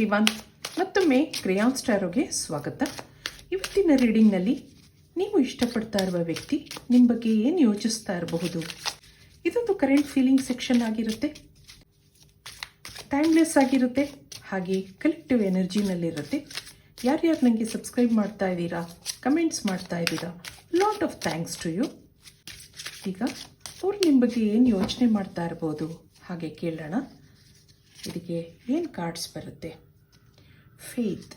Everyone ಮತ್ತೊಮ್ಮೆ ಕ್ರೇಯಾನ್ ಸ್ಟಾರೋಗೆ ಸ್ವಾಗತ. ಇವತ್ತಿನ ರೀಡಿಂಗ್ನಲ್ಲಿ ನೀವು ಇಷ್ಟಪಡ್ತಾ ಇರುವ ವ್ಯಕ್ತಿ ನಿಮ್ಮ ಬಗ್ಗೆ ಏನು ಯೋಚಿಸ್ತಾ ಇರಬಹುದು? ಇದೊಂದು ಕರೆಂಟ್ ಫೀಲಿಂಗ್ ಸೆಕ್ಷನ್ ಆಗಿರುತ್ತೆ. ಟೈಮ್ಲೆಸ್ ಆಗಿರುತ್ತೆ. ಹಾಗೆ ಕಲೆಕ್ಟಿವ್ ಎನರ್ಜಿನಲ್ಲಿರುತ್ತೆ ಯಾರ್ಯಾರು ನನಗೆ ಸಬ್ಸ್ಕ್ರೈಬ್ ಮಾಡ್ತಾ ಇದ್ದೀರಾ ಕಮೆಂಟ್ಸ್ ಮಾಡ್ತಾ ಇದ್ದೀರಾ lot of thanks to you ಈಗ ಅವ್ರು ನಿಮ್ಮ ಬಗ್ಗೆ ಏನು ಯೋಚನೆ ಮಾಡ್ತಾ ಇರ್ಬೋದು? ಹಾಗೆ ಕೇಳೋಣ. ಇದಕ್ಕೆ ಏನು ಕಾರ್ಡ್ಸ್ ಬರುತ್ತೆ? ಫೇತ್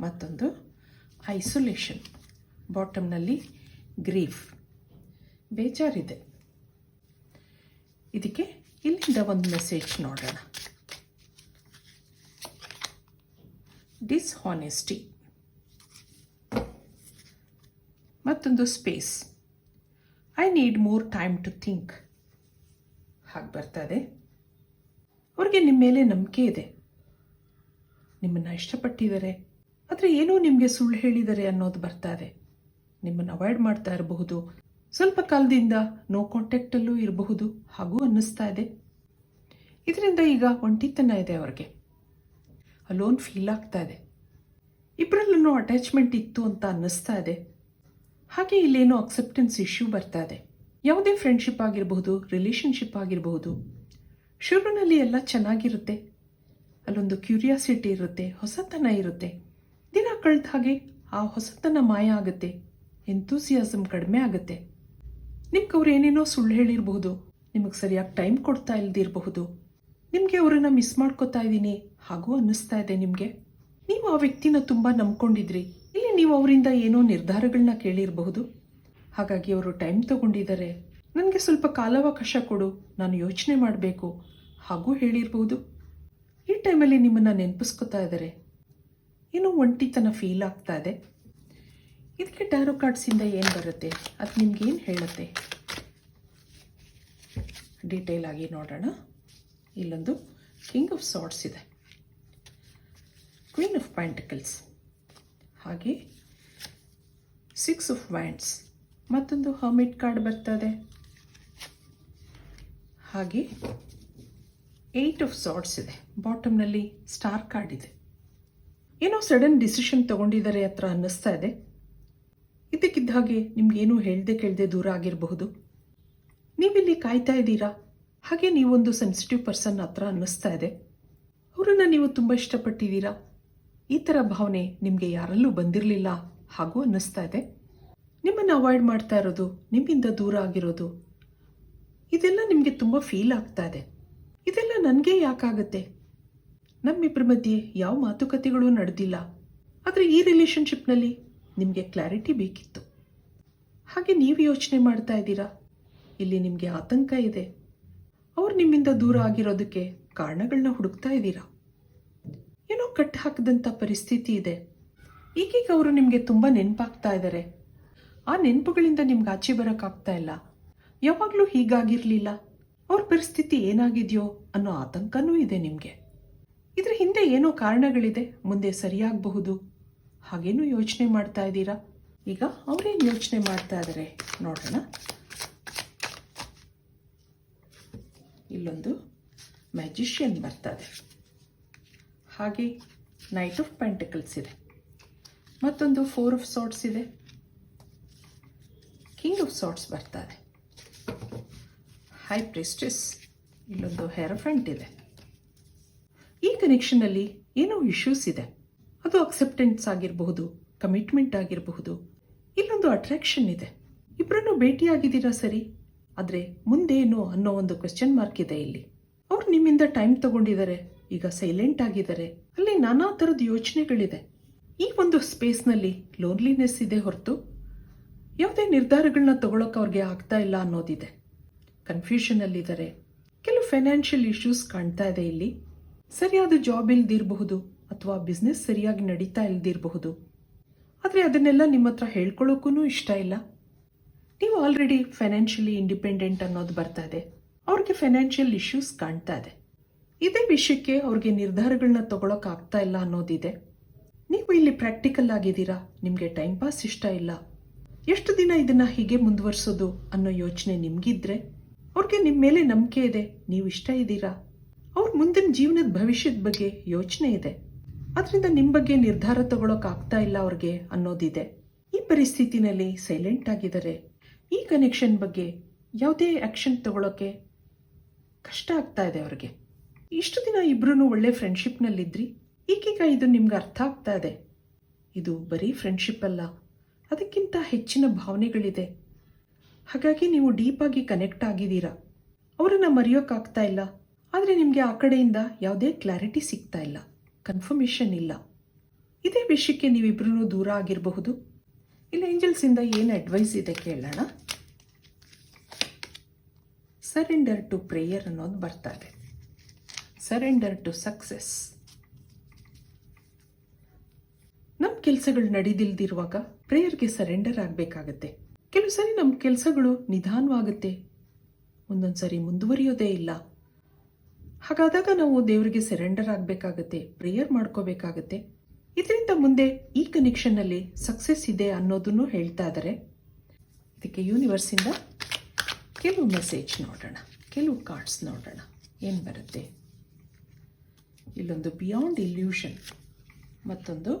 ಮತ್ತೊಂದು ಐಸೋಲೇಷನ್ ಬಾಟಮ್ನಲ್ಲಿ ಗ್ರೀಫ್ ಬೇಜಾರಿದೆ. ಇದಕ್ಕೆ ಇಲ್ಲಿಂದ ಒಂದು ಮೆಸೇಜ್ ನೋಡೋಣ. ಡಿಸ್ಹಾನೆಸ್ಟಿ ಮತ್ತೊಂದು space I need more time to think ಹಾಗೆ ಬರ್ತದೆ ಅವ್ರಿಗೆ ನಿಮ್ಮ ಮೇಲೆ ನಂಬಿಕೆ ಇದೆ. ನಿಮ್ಮನ್ನು ಇಷ್ಟಪಟ್ಟಿದ್ದಾರೆ. ಆದರೆ ಏನೋ ನಿಮಗೆ ಸುಳ್ಳು ಹೇಳಿದ್ದಾರೆ ಅನ್ನೋದು ಬರ್ತಾ ಇದೆ ನಿಮ್ಮನ್ನು ಅವಾಯ್ಡ್ ಮಾಡ್ತಾ ಇರಬಹುದು. ಸ್ವಲ್ಪ ಕಾಲದಿಂದ ನೋ ಕಾಂಟ್ಯಾಕ್ಟಲ್ಲೂ ಇರಬಹುದು. ಹಾಗೂ ಅನ್ನಿಸ್ತಾ ಇದೆ. ಇದರಿಂದ ಈಗ ಒಂಟಿತನ ಇದೆ ಅವ್ರಿಗೆ. ಅಲೋನ್ ಫೀಲ್ ಆಗ್ತಾ ಇದೆ. ಇಬ್ಬರಲ್ಲೂ ಅಟ್ಯಾಚ್ಮೆಂಟ್ ಇತ್ತು ಅಂತ ಅನ್ನಿಸ್ತಾ ಇದೆ. ಹಾಗೆ ಇಲ್ಲೇನೋ ಅಕ್ಸೆಪ್ಟೆನ್ಸ್ ಇಶ್ಯೂ ಬರ್ತಾ ಇದೆ. ಯಾವುದೇ ಫ್ರೆಂಡ್ಶಿಪ್ ಆಗಿರಬಹುದು ರಿಲೇಷನ್ಶಿಪ್ ಆಗಿರಬಹುದು. ಶುರುವಿನಲ್ಲಿ ಎಲ್ಲ ಚೆನ್ನಾಗಿರುತ್ತೆ. ಅಲ್ಲೊಂದು ಕ್ಯೂರಿಯಾಸಿಟಿ ಇರುತ್ತೆ, ಹೊಸತನ ಇರುತ್ತೆ. ದಿನ ಕಳೆದ ಹಾಗೆ ಆ ಹೊಸತನ ಮಾಯ ಆಗುತ್ತೆ ಎಂತೂಸಿಯಾಸಮ್ ಕಡಿಮೆ ಆಗುತ್ತೆ. ನಿಮ್ಗೆ ಅವ್ರು ಏನೇನೋ ಸುಳ್ಳು ಹೇಳಿರಬಹುದು, ನಿಮಗೆ ಸರಿಯಾಗಿ ಟೈಮ್ ಕೊಡ್ತಾ ಇಲ್ದಿರಬಹುದು. ನಿಮಗೆ ಅವರನ್ನು ಮಿಸ್ ಮಾಡ್ಕೋತಾ ಇದ್ದೀನಿ, ಹಾಗೂ ಅನ್ನಿಸ್ತಾ ಇದೆ ನಿಮಗೆ. ನೀವು ಆ ವ್ಯಕ್ತಿನ ತುಂಬ ನಂಬ್ಕೊಂಡಿದ್ರಿ, ಇಲ್ಲಿ ನೀವು ಅವರಿಂದ ಏನೋ ನಿರ್ಧಾರಗಳನ್ನ ಕೇಳಿರಬಹುದು. ಹಾಗಾಗಿ ಅವರು ಟೈಮ್ ತಗೊಂಡಿದ್ದಾರೆ ನನಗೆ ಸ್ವಲ್ಪ ಕಾಲಾವಕಾಶ ಕೊಡು, ನಾನು ಯೋಚನೆ ಮಾಡಬೇಕು, ಹಾಗೂ ಹೇಳಿರ್ಬೋದು ಈ ಟೈಮಲ್ಲಿ ನಿಮ್ಮನ್ನು ನೆನಪಿಸ್ಕೊತಾ ಇದ್ದಾರೆ ಏನೋ ಒಂಟಿತನ ಫೀಲ್ ಆಗ್ತಾ ಇದೆ. ಇದಕ್ಕೆ ಟ್ಯಾರೋ ಕಾರ್ಡ್ಸಿಂದ ಏನು ಬರುತ್ತೆ? ಅದು ಏನು ಹೇಳುತ್ತೆ? ಡೀಟೇಲ್ ಆಗಿ ನೋಡೋಣ. ಇಲ್ಲೊಂದು ಕಿಂಗ್ ಆಫ್ ಸಾಟ್ಸ್ ಇದೆ. ಕ್ವೀನ್ ಆಫ್ ಪ್ಯಾಂಟಿಕಲ್ಸ್ ಹಾಗೆ ಸಿಕ್ಸ್ ಆಫ್ ವ್ಯಾಂಡ್ಸ್ ಮತ್ತೊಂದು ಹರ್ಮಿಟ್ ಕಾರ್ಡ್ ಬರ್ತದೆ. ಹಾಗೆ ಏಯ್ಟ್ ಆಫ್ ಸಾಟ್ಸ್ ಇದೆ. ಬಾಟಮ್ನಲ್ಲಿ ಸ್ಟಾರ್ ಕಾರ್ಡ್ ಇದೆ. ಏನೋ ಸಡನ್ ಡಿಸಿಷನ್ ತಗೊಂಡಿದ್ದಾರೆ ಹತ್ರ ಅನ್ನಿಸ್ತಾ ಇದೆ. ಇದಕ್ಕಿದ್ದ ಹಾಗೆ ನಿಮ್ಗೇನು ಹೇಳದೆ ಕೇಳದೆ ದೂರ ಆಗಿರಬಹುದು. ನೀವಿಲ್ಲಿ ಕಾಯ್ತಾ ಇದ್ದೀರಾ? ಹಾಗೆ ನೀವೊಂದು ಸೆನ್ಸಿಟಿವ್ ಪರ್ಸನ್ ಹತ್ರ ಅನ್ನಿಸ್ತಾ ಇದೆ. ಅವರನ್ನು ನೀವು ತುಂಬ ಇಷ್ಟಪಟ್ಟಿದ್ದೀರಾ? ಈ ಥರ ಭಾವನೆ ನಿಮಗೆ ಯಾರಲ್ಲೂ ಬಂದಿರಲಿಲ್ಲ ಹಾಗೂ ಅನ್ನಿಸ್ತಾ ಇದೆ. ನಿಮ್ಮನ್ನು ಅವಾಯ್ಡ್ ಮಾಡ್ತಾ ಇರೋದು, ನಿಮ್ಮಿಂದ ದೂರ ಆಗಿರೋದು, ಇದೆಲ್ಲ ನಿಮಗೆ ತುಂಬ ಫೀಲ್ ಆಗ್ತಾ ಇದೆ. ಇದೆಲ್ಲ ನನಗೆ ಯಾಕಾಗತ್ತೆ? ನಮ್ಮಿಬ್ಬರ ಮಧ್ಯೆ ಯಾವ ಮಾತುಕತೆಗಳು ನಡೆದಿಲ್ಲ. ಆದರೆ ಈ ರಿಲೇಷನ್ಶಿಪ್ನಲ್ಲಿ ನಿಮಗೆ ಕ್ಲಾರಿಟಿ ಬೇಕಿತ್ತು. ಹಾಗೆ ನೀವು ಯೋಚನೆ ಮಾಡ್ತಾ ಇದ್ದೀರಾ? ಇಲ್ಲಿ ನಿಮಗೆ ಆತಂಕ ಇದೆ. ಅವ್ರು ನಿಮ್ಮಿಂದ ದೂರ ಆಗಿರೋದಕ್ಕೆ ಕಾರಣಗಳನ್ನ ಹುಡುಕ್ತಾ ಇದ್ದೀರಾ? ಏನೋ ಕಟ್ಟು ಹಾಕಿದಂಥ ಪರಿಸ್ಥಿತಿ ಇದೆ. ಈಗೀಗ ಅವರು ನಿಮಗೆ ತುಂಬ ನೆನಪಾಗ್ತಾ ಇದ್ದಾರೆ ಆ ನೆನಪುಗಳಿಂದ ನಿಮ್ಗೆ ಆಚೆ ಬರೋಕ್ಕಾಗ್ತಾ ಇಲ್ಲ. ಯಾವಾಗಲೂ ಹೀಗಾಗಿರಲಿಲ್ಲ. ಅವ್ರ ಪರಿಸ್ಥಿತಿ ಏನಾಗಿದೆಯೋ ಅನ್ನೋ ಆತಂಕನೂ ಇದೆ ನಿಮಗೆ. ಇದ್ರ ಹಿಂದೆ ಏನೋ ಕಾರಣಗಳಿದೆ, ಮುಂದೆ ಸರಿಯಾಗಬಹುದು? ಹಾಗೇನೂ ಯೋಚನೆ ಮಾಡ್ತಾ ಇದ್ದೀರಾ? ಈಗ ಅವರೇನು ಯೋಚನೆ ಮಾಡ್ತಾ ಇದ್ದಾರೆ ನೋಡೋಣ. ಇಲ್ಲೊಂದು ಮ್ಯಾಜಿಷಿಯನ್ ಬರ್ತದೆ. ಹಾಗೆ ನೈಟ್ ಆಫ್ ಪೆಂಟಿಕಲ್ಸ್ ಇದೆ. ಮತ್ತೊಂದು ಫೋರ್ ಆಫ್ ಸಾಟ್ಸ್ ಇದೆ. ಕಿಂಗ್ ಆಫ್ ಸಾಟ್ಸ್ ಬರ್ತದೆ. ಹೈ ಪ್ರಿಸ್ಟಿಸ್ ಇಲ್ಲೊಂದು ಹೆರಫೆಂಟ್ ಇದೆ. ಈ ಕನೆಕ್ಷನ್ನಲ್ಲಿ ಏನೋ ಇಶ್ಯೂಸ್ ಇದೆ. ಅದು ಅಕ್ಸೆಪ್ಟೆನ್ಸ್ ಆಗಿರಬಹುದು ಕಮಿಟ್ಮೆಂಟ್ ಆಗಿರಬಹುದು, ಇಲ್ಲೊಂದು ಅಟ್ರಾಕ್ಷನ್ ಇದೆ. ಇಬ್ಬರನ್ನು ಭೇಟಿಯಾಗಿದ್ದೀರಾ ಸರಿ? ಆದರೆ ಮುಂದೇನು ಅನ್ನೋ ಒಂದು ಕ್ವೆಶ್ಚನ್ ಮಾರ್ಕ್ ಇದೆ ಇಲ್ಲಿ. ಅವ್ರು ನಿಮ್ಮಿಂದ ಟೈಮ್ ತಗೊಂಡಿದ್ದಾರೆ, ಈಗ ಸೈಲೆಂಟ್ ಆಗಿದ್ದಾರೆ. ಅಲ್ಲಿ ನಾನಾ ಥರದ ಯೋಚನೆಗಳಿದೆ. ಈ ಒಂದು ಸ್ಪೇಸ್ನಲ್ಲಿ ಲೋನ್ಲಿನೆಸ್ ಇದೆ ಹೊರತು. ಯಾವುದೇ ನಿರ್ಧಾರಗಳನ್ನ ತಗೊಳಕ್ಕೆ ಅವ್ರಿಗೆ ಆಗ್ತಾ ಇಲ್ಲ ಅನ್ನೋದಿದೆ. ಕನ್ಫ್ಯೂಷನಲ್ಲಿದ್ದಾರೆ ಕೆಲವು ಫೈನಾನ್ಷಿಯಲ್ ಇಶ್ಯೂಸ್ ಕಾಣ್ತಾ ಇದೆ ಇಲ್ಲಿ. ಸರಿಯಾದ ಜಾಬ್ ಇಲ್ದಿರಬಹುದು ಅಥವಾ ಬಿಸ್ನೆಸ್ ಸರಿಯಾಗಿ ನಡೀತಾ ಇಲ್ದಿರಬಹುದು. ಆದರೆ ಅದನ್ನೆಲ್ಲ ನಿಮ್ಮ ಹತ್ರ ಹೇಳ್ಕೊಳ್ಳೋಕ್ಕೂ ಇಷ್ಟ ಇಲ್ಲ. ನೀವು ಆಲ್ರೆಡಿ ಫೈನಾನ್ಷಿಯಲಿ ಇಂಡಿಪೆಂಡೆಂಟ್ ಅನ್ನೋದು ಬರ್ತಾ ಇದೆ. ಅವ್ರಿಗೆ ಫೈನಾನ್ಷಿಯಲ್ ಇಶ್ಯೂಸ್ ಕಾಣ್ತಾ ಇದೆ. ಇದೇ ವಿಷಯಕ್ಕೆ ಅವ್ರಿಗೆ ನಿರ್ಧಾರಗಳನ್ನ ತಗೊಳಕ್ ಆಗ್ತಾ ಇಲ್ಲ ಅನ್ನೋದಿದೆ. ನೀವು ಇಲ್ಲಿ ಪ್ರಾಕ್ಟಿಕಲ್ ಆಗಿದ್ದೀರಾ? ನಿಮಗೆ ಟೈಮ್ ಪಾಸ್ ಇಷ್ಟ ಇಲ್ಲ. ಎಷ್ಟು ದಿನ ಇದನ್ನ ಹೀಗೆ ಮುಂದುವರಿಸೋದು ಅನ್ನೋ ಯೋಚನೆ ನಿಮ್ಗಿದ್ರೆ? ಅವ್ರಿಗೆ ನಿಮ್ಮ ಮೇಲೆ ನಂಬಿಕೆ ಇದೆ, ನೀವು ಇಷ್ಟ ಇದ್ದೀರಾ? ಅವ್ರ ಮುಂದಿನ ಜೀವನದ ಭವಿಷ್ಯದ ಬಗ್ಗೆ ಯೋಚನೆ ಇದೆ. ಅದರಿಂದ ನಿಮ್ಮ ಬಗ್ಗೆ ನಿರ್ಧಾರ ತಗೊಳಕ್ ಆಗ್ತಾ ಇಲ್ಲ ಅವ್ರಿಗೆ ಅನ್ನೋದಿದೆ. ಈ ಪರಿಸ್ಥಿತಿನಲ್ಲಿ ಸೈಲೆಂಟ್ ಆಗಿದ್ದಾರೆ. ಈ ಕನೆಕ್ಷನ್ ಬಗ್ಗೆ ಯಾವುದೇ ಆಕ್ಷನ್ ತಗೊಳಕ್ಕೆ ಕಷ್ಟ ಆಗ್ತಾ ಇದೆ ಅವ್ರಿಗೆ. ಇಷ್ಟು ದಿನ ಇಬ್ಬರೂ ಒಳ್ಳೆ ಫ್ರೆಂಡ್ಶಿಪ್ನಲ್ಲಿದ್ರಿ ಈಗೀಗ ಇದು ನಿಮ್ಗೆ ಅರ್ಥ ಆಗ್ತಾ ಇದೆ. ಇದು ಬರೀ ಫ್ರೆಂಡ್ಶಿಪ್ ಅಲ್ಲ, ಅದಕ್ಕಿಂತ ಹೆಚ್ಚಿನ ಭಾವನೆಗಳಿದೆ. ಹಾಗಾಗಿ ನೀವು ಡೀಪಾಗಿ ಕನೆಕ್ಟ್ ಆಗಿದ್ದೀರಾ. ಅವರನ್ನು ಮರೆಯೋಕ್ಕಾಗ್ತಾ ಇಲ್ಲ. ಆದರೆ ನಿಮಗೆ ಆ ಕಡೆಯಿಂದ ಯಾವುದೇ ಕ್ಲಾರಿಟಿ ಸಿಗ್ತಾ ಇಲ್ಲ. ಕನ್ಫರ್ಮೇಷನ್ ಇಲ್ಲ. ಇದೇ ವಿಷಯಕ್ಕೆ ನೀವಿಬ್ಬರೂ ದೂರ ಆಗಿರಬಹುದು. ಇಲ್ಲ ಏಂಜಲ್ಸಿಂದ ಏನು ಅಡ್ವೈಸ್ ಇದೆ ಕೇಳೋಣ. ಸರೆಂಡರ್ ಟು ಪ್ರೇಯರ್ ಅನ್ನೋದು ಬರ್ತಾ ಇದೆ. ಸರೆಂಡರ್ ಟು ಸಕ್ಸಸ್ ನಮ್ಮ ಕೆಲಸಗಳು ನಡೀದಿಲ್ದಿರುವಾಗ ಪ್ರೇಯರ್ಗೆ ಸರೆಂಡರ್ ಆಗಬೇಕಾಗತ್ತೆ. ಕೆಲವು ಸರಿ ನಮ್ಮ ಕೆಲಸಗಳು ನಿಧಾನವಾಗುತ್ತೆ. ಒಂದೊಂದು ಸರಿ ಮುಂದುವರಿಯೋದೇ ಇಲ್ಲ. ಹಾಗಾದಾಗ ನಾವು ದೇವರಿಗೆ ಸೆರೆಂಡರ್ ಆಗಬೇಕಾಗತ್ತೆ ಪ್ರೇಯರ್ ಮಾಡ್ಕೋಬೇಕಾಗತ್ತೆ. ಇದರಿಂದ ಮುಂದೆ ಈ ಕನೆಕ್ಷನ್ನಲ್ಲಿ ಸಕ್ಸಸ್ ಇದೆ ಅನ್ನೋದನ್ನು ಹೇಳ್ತಾ ಇದ್ದಾರೆ ಇದಕ್ಕೆ ಯೂನಿವರ್ಸಿಂದ ಕೆಲವು ಮೆಸೇಜ್ ನೋಡೋಣ, ಕೆಲವು ಕಾರ್ಡ್ಸ್ ನೋಡೋಣ. ಏನು ಬರುತ್ತೆ? ಇಲ್ಲೊಂದು ಬಿಯಾಂಡ್ ಇಲ್ಯೂಷನ್ ಮತ್ತೊಂದು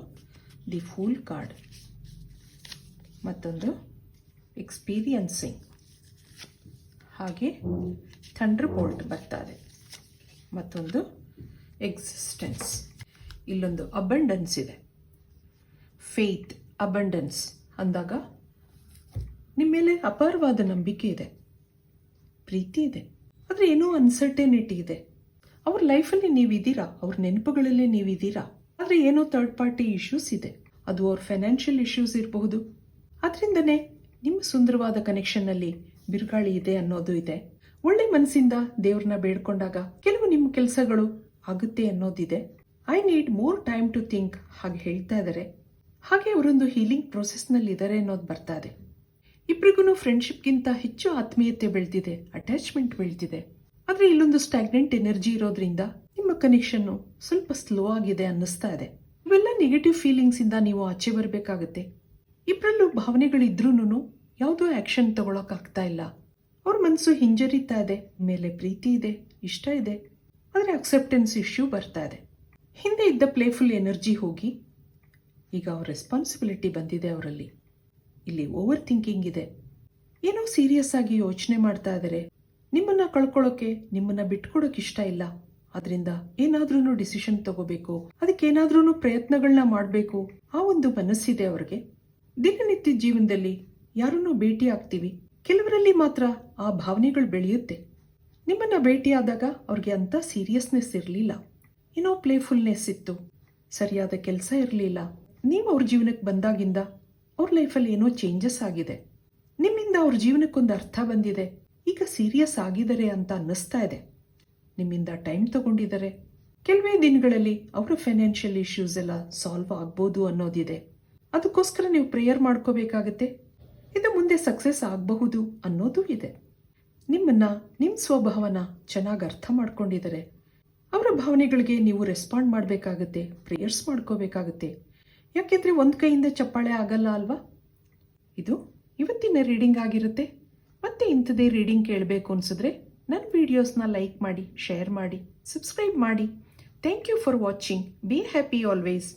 ದಿ ಫೂಲ್ ಕಾರ್ಡ್ ಮತ್ತೊಂದು ಎಕ್ಸ್ಪೀರಿಯನ್ಸಿಂಗ್ ಹಾಗೆ ಥಂಡ್ರ್ ಬೋಲ್ಟ್ ಬರ್ತಾ ಇದೆ ಮತ್ತೊಂದು ಎಕ್ಸಿಸ್ಟೆನ್ಸ್ ಇಲ್ಲೊಂದು ಅಬಂಡೆನ್ಸ್ ಇದೆ. ಫೇತ್ ಅಬಂಡೆನ್ಸ್ ಅಂದಾಗ ನಿಮ್ಮ ಮೇಲೆ ಅಪಾರವಾದ ನಂಬಿಕೆ ಇದೆ. ಪ್ರೀತಿ ಇದೆ. ಆದರೆ ಏನೋ ಅನ್ಸರ್ಟೆನಿಟಿ ಇದೆ. ಅವ್ರ ಲೈಫಲ್ಲಿ ನೀವಿದ್ದೀರಾ ಅವ್ರ ನೆನಪುಗಳಲ್ಲಿ ನೀವಿದ್ದೀರಾ ಆದರೆ ಏನೋ ಥರ್ಡ್ ಪಾರ್ಟಿ ಇಶ್ಯೂಸ್ ಇದೆ. ಅದು ಅವ್ರ ಫೈನಾನ್ಷಿಯಲ್ ಇಶ್ಯೂಸ್ ಇರಬಹುದು. ಅದರಿಂದನೇ ನಿಮ್ಮ ಸುಂದರವಾದ ಕನೆಕ್ಷನ್ನಲ್ಲಿ ಬಿರುಗಾಳಿ ಇದೆ ಅನ್ನೋದು ಇದೆ. ಒಳ್ಳೆ ಮನಸ್ಸಿಂದ ದೇವ್ರನ್ನ ಬೇಡ್ಕೊಂಡಾಗ ಕೆಲವು ನಿಮ್ಮ ಕೆಲಸಗಳು ಆಗುತ್ತೆ ಅನ್ನೋದಿದೆ. I need more time to think ಹಾಗೆ ಹೇಳ್ತಾ ಇದ್ದಾರೆ ಹಾಗೆ ಅವರೊಂದು ಹೀಲಿಂಗ್ ಪ್ರೋಸೆಸ್ನಲ್ಲಿ ಇದಾರೆ ಅನ್ನೋದು ಬರ್ತಾ ಇದೆ. ಇಬ್ರಿಗೂ ಫ್ರೆಂಡ್ಶಿಪ್ಗಿಂತ ಹೆಚ್ಚು ಆತ್ಮೀಯತೆ ಬೆಳೆದಿದೆ ಅಟ್ಯಾಚ್ಮೆಂಟ್ ಬೆಳೆದಿದೆ. ಆದರೆ ಇಲ್ಲೊಂದು ಸ್ಟಾಗ್ನೆಂಟ್ ಎನರ್ಜಿ ಇರೋದ್ರಿಂದ ನಿಮ್ಮ ಕನೆಕ್ಷನ್ನು ಸ್ವಲ್ಪ ಸ್ಲೋ ಆಗಿದೆ ಅನ್ನಿಸ್ತಾ ಇದೆ. ಇವೆಲ್ಲ ನೆಗೆಟಿವ್ ಫೀಲಿಂಗ್ಸ್ ಇಂದ ನೀವು ಆಚೆ ಬರಬೇಕಾಗತ್ತೆ. ಇಬ್ಬರಲ್ಲೂ ಭಾವನೆಗಳಿದ್ರೂ ಯಾವುದೋ ಆಕ್ಷನ್ ತಗೊಳಕ್ಕಾಗ್ತಾ ಇಲ್ಲ. ಅವ್ರ ಮನಸ್ಸು ಹಿಂಜರಿತಾ ಇದೆ, ಮೇಲೆ ಪ್ರೀತಿ ಇದೆ, ಇಷ್ಟ ಇದೆ. ಆದರೆ ಅಕ್ಸೆಪ್ಟೆನ್ಸ್ ಇಶ್ಯೂ ಬರ್ತಾ ಇದೆ. ಹಿಂದೆ ಇದ್ದ ಪ್ಲೇಫುಲ್ ಎನರ್ಜಿ ಹೋಗಿ, ಈಗ ಅವ್ರ ರೆಸ್ಪಾನ್ಸಿಬಿಲಿಟಿ ಬಂದಿದೆ ಅವರಲ್ಲಿ. ಇಲ್ಲಿ ಓವರ್ ಥಿಂಕಿಂಗ್ ಇದೆ. ಏನೋ ಸೀರಿಯಸ್ ಆಗಿ ಯೋಚನೆ ಮಾಡ್ತಾ ಇದ್ದಾರೆ ನಿಮ್ಮನ್ನ ಕಳ್ಕೊಳ್ಳೋಕೆ ನಿಮ್ಮನ್ನ ಬಿಟ್ಕೊಡೋಕೆ ಇಷ್ಟ ಇಲ್ಲ. ಅದರಿಂದ ಏನಾದ್ರೂ ಡಿಸಿಷನ್ ತಗೋಬೇಕು. ಅದಕ್ಕೆ ಏನಾದ್ರೂ ಪ್ರಯತ್ನಗಳನ್ನ ಮಾಡಬೇಕು. ಆ ಒಂದು ಮನಸ್ಸಿದೆ ಅವ್ರಿಗೆ. ದಿನನಿತ್ಯ ಜೀವನದಲ್ಲಿ ಯಾರನ್ನೂ ಭೇಟಿ ಆಗ್ತೀವಿ ಕೆಲವರಲ್ಲಿ ಮಾತ್ರ ಆ ಭಾವನೆಗಳು ಬೆಳೆಯುತ್ತೆ. ನಿಮ್ಮನ್ನ ಭೇಟಿಯಾದಾಗ ಅವ್ರಿಗೆ ಅಂತ ಸೀರಿಯಸ್ನೆಸ್ ಇರಲಿಲ್ಲ. ಏನೋ ಪ್ಲೇಫುಲ್ನೆಸ್ ಇತ್ತು. ಸರಿಯಾದ ಕೆಲಸ ಇರಲಿಲ್ಲ. ನೀವು ಅವ್ರ ಜೀವನಕ್ಕೆ ಬಂದಾಗಿಂದ ಅವ್ರ ಲೈಫಲ್ಲಿ ಏನೋ ಚೇಂಜಸ್ ಆಗಿದೆ. ನಿಮ್ಮಿಂದ ಅವ್ರ ಜೀವನಕ್ಕೊಂದು ಅರ್ಥ ಬಂದಿದೆ. ಈಗ ಸೀರಿಯಸ್ ಆಗಿದ್ದಾರೆ ಅಂತ ಅನ್ನಿಸ್ತಾ ಇದೆ. ನಿಮ್ಮಿಂದ ಟೈಮ್ ತಗೊಂಡಿದ್ದಾರೆ. ಕೆಲವೇ ದಿನಗಳಲ್ಲಿ ಅವರ ಫೈನಾನ್ಷಿಯಲ್ ಇಶ್ಯೂಸ್ ಎಲ್ಲ ಸಾಲ್ವ್ ಆಗ್ಬೋದು ಅನ್ನೋದಿದೆ. ಅದಕ್ಕೋಸ್ಕರ ನೀವು ಪ್ರೇಯರ್ ಮಾಡ್ಕೋಬೇಕಾಗತ್ತೆ. ಇದು ಮುಂದೆ ಸಕ್ಸಸ್ ಆಗಬಹುದು ಅನ್ನೋದು ಇದೆ. ನಿಮ್ಮನ್ನು ನಿಮ್ಮ ಸ್ವಭಾವನ ಚೆನ್ನಾಗಿ ಅರ್ಥ ಮಾಡ್ಕೊಂಡಿದ್ದಾರೆ. ಅವರ ಭಾವನೆಗಳಿಗೆ ನೀವು ರೆಸ್ಪಾಂಡ್ ಮಾಡಬೇಕಾಗತ್ತೆ ಪ್ರೇಯರ್ಸ್ ಮಾಡ್ಕೋಬೇಕಾಗತ್ತೆ. ಯಾಕೆಂದರೆ ಒಂದು ಕೈಯಿಂದ ಚಪ್ಪಾಳೆ ಆಗಲ್ಲ ಅಲ್ವಾ? ಇದು ಇವತ್ತಿನ ರೀಡಿಂಗ್ ಆಗಿರುತ್ತೆ. ಮತ್ತೆ ಇಂಥದೇ ರೀಡಿಂಗ್ ಕೇಳಬೇಕು ಅನಿಸಿದ್ರೆ ನನ್ನ ವೀಡಿಯೋಸ್ನ ಲೈಕ್ ಮಾಡಿ ಶೇರ್ ಮಾಡಿ ಸಬ್ಸ್ಕ್ರೈಬ್ ಮಾಡಿ. Thank you for watching be happy always